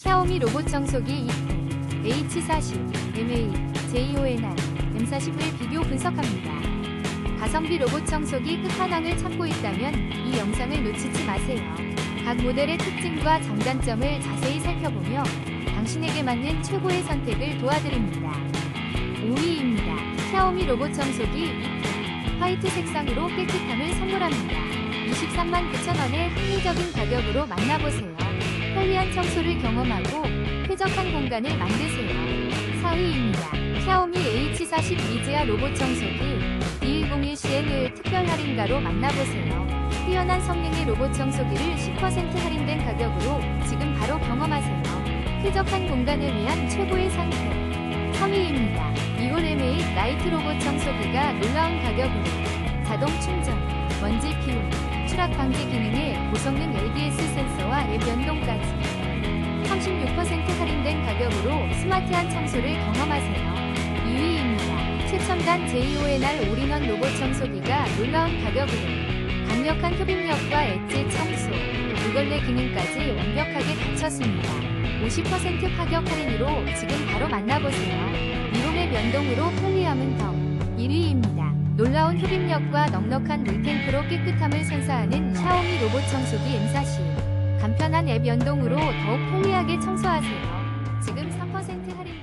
샤오미 로봇 청소기 2호 H40, MA, JONR, M40을 비교 분석합니다. 가성비 로봇 청소기 끝판왕을 찾고 있다면 이 영상을 놓치지 마세요. 각 모델의 특징과 장단점을 자세히 살펴보며 당신에게 맞는 최고의 선택을 도와드립니다. 5위입니다. 샤오미 로봇 청소기 2호 화이트 색상으로 깨끗함을 선물합니다. 23만 9천원의 합리적인 가격으로 만나보세요. 편리한 청소를 경험하고 쾌적한 공간을 만드세요. 4위입니다. 샤오미 H40 이지아 로봇 청소기 D101CN을 특별 할인가로 만나보세요. 뛰어난 성능의 로봇 청소기를 10% 할인된 가격으로 지금 바로 경험하세요. 쾌적한 공간을 위한 최고의 선택. 3위입니다. 이올MA 라이트 로봇 청소기가 놀라운 가격으로 자동 충전, 먼지 피우, 추락 방지 기능에 고성능 연동까지 36% 할인된 가격으로 스마트한 청소를 경험하세요. 2위입니다. 최첨단 JONR 올인원 로봇 청소기가 놀라운 가격으로 강력한 흡입력과 엣지 청소, 물걸레 기능까지 완벽하게 갖췄습니다. 50% 파격 할인으로 지금 바로 만나보세요. 미롬의 면동으로 편리함은 더 1위입니다. 놀라운 흡입력과 넉넉한 물탱크로 깨끗함을 선사하는 샤오미 로봇 청소기 M40. 간편한 앱 연동으로 더욱 편리하게 청소하세요. 지금 3% 할인